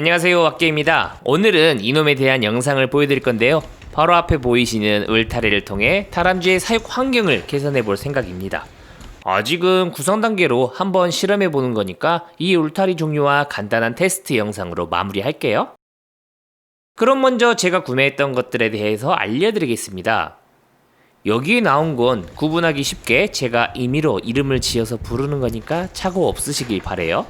안녕하세요 왁게입니다. 오늘은 이놈에 대한 영상을 보여드릴 건데요. 바로 앞에 보이시는 울타리를 통해 다람쥐의 사육 환경을 개선해 볼 생각입니다. 아직은 구성 단계로 한번 실험해 보는 거니까 이 울타리 종류와 간단한 테스트 영상으로 마무리할게요. 그럼 먼저 제가 구매했던 것들에 대해서 알려드리겠습니다. 여기에 나온 건 구분하기 쉽게 제가 임의로 이름을 지어서 부르는 거니까 착오 없으시길 바래요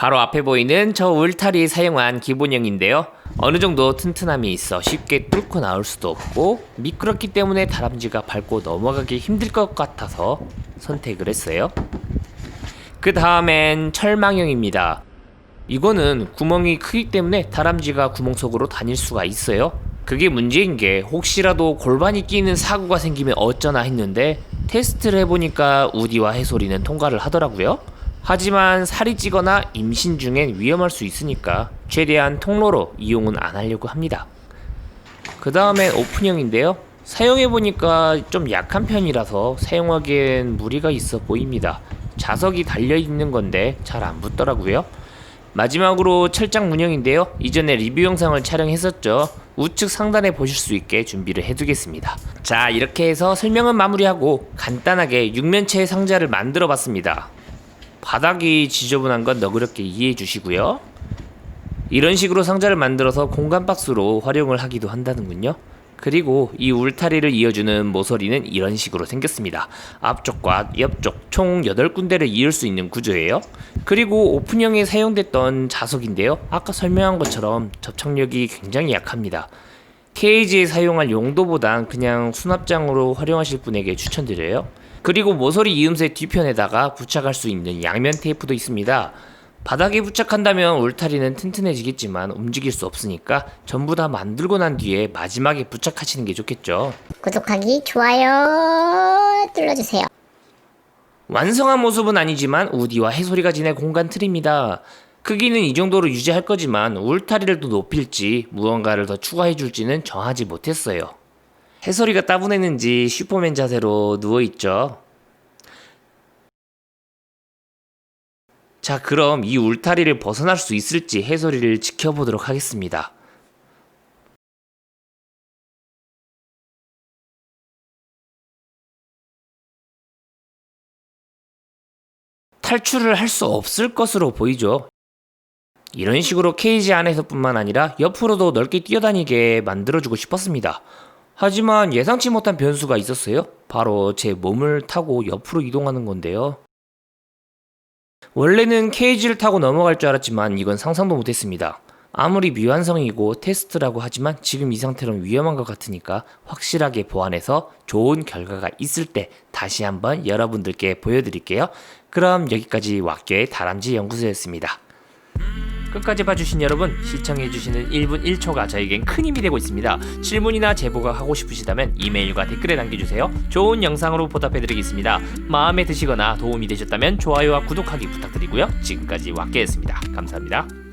바로 앞에 보이는 저 울타리 사용한 기본형인데요. 어느 정도 튼튼함이 있어 쉽게 뚫고 나올 수도 없고 미끄럽기 때문에 다람쥐가 밟고 넘어가기 힘들 것 같아서 선택을 했어요. 그 다음엔 철망형입니다. 이거는 구멍이 크기 때문에 다람쥐가 구멍 속으로 다닐 수가 있어요. 그게 문제인 게 혹시라도 골반이 끼는 사고가 생기면 어쩌나 했는데 테스트를 해보니까 우디와 해솔이는 통과를 하더라고요. 하지만 살이 찌거나 임신 중엔 위험할 수 있으니까 최대한 통로로 이용은 안 하려고 합니다. 그 다음엔 오픈형인데요. 사용해보니까 좀 약한 편이라서 사용하기엔 무리가 있어 보입니다. 자석이 달려있는 건데 잘 안 붙더라고요. 마지막으로 철장 문형인데요. 이전에 리뷰 영상을 촬영했었죠. 우측 상단에 보실 수 있게 준비를 해두겠습니다. 자, 이렇게 해서 설명은 마무리하고 간단하게 육면체 상자를 만들어 봤습니다. 바닥이 지저분한 건 너그럽게 이해해 주시고요. 이런 식으로 상자를 만들어서 공간 박스로 활용을 하기도 한다는군요. 그리고 이 울타리를 이어주는 모서리는 이런 식으로 생겼습니다. 앞쪽과 옆쪽 총 8군데를 이을 수 있는 구조예요. 그리고 오픈형에 사용됐던 자석인데요. 아까 설명한 것처럼 접착력이 굉장히 약합니다. 케이지에 사용할 용도보단 그냥 수납장으로 활용하실 분에게 추천드려요. 그리고 모서리 이음새 뒤편에다가 부착할 수 있는 양면 테이프도 있습니다. 바닥에 부착한다면 울타리는 튼튼해지겠지만 움직일 수 없으니까 전부 다 만들고 난 뒤에 마지막에 부착하시는 게 좋겠죠. 구독하기, 좋아요 눌러주세요. 완성한 모습은 아니지만 우디와 해소리가 지낼 공간 틀입니다. 크기는 이 정도로 유지할 거지만 울타리를 더 높일지 무언가를 더 추가해 줄지는 정하지 못했어요. 해소리가 따분했는지 슈퍼맨 자세로 누워있죠. 자, 그럼 이 울타리를 벗어날 수 있을지 해소리를 지켜보도록 하겠습니다. 탈출을 할 수 없을 것으로 보이죠. 이런 식으로 케이지 안에서뿐만 아니라 옆으로도 넓게 뛰어다니게 만들어주고 싶었습니다. 하지만 예상치 못한 변수가 있었어요. 바로 제 몸을 타고 옆으로 이동하는 건데요. 원래는 케이지를 타고 넘어갈 줄 알았지만 이건 상상도 못했습니다. 아무리 미완성이고 테스트라고 하지만 지금 이 상태로는 위험한 것 같으니까 확실하게 보완해서 좋은 결과가 있을 때 다시 한번 여러분들께 보여드릴게요. 그럼 여기까지 왁교의 다람쥐 연구소였습니다. 끝까지 봐주신 여러분 시청해주시는 1분 1초가 저에겐 큰 힘이 되고 있습니다. 질문이나 제보가 하고 싶으시다면 이메일과 댓글에 남겨주세요. 좋은 영상으로 보답해드리겠습니다. 마음에 드시거나 도움이 되셨다면 좋아요와 구독하기 부탁드리고요. 지금까지 왁개였습니다. 감사합니다.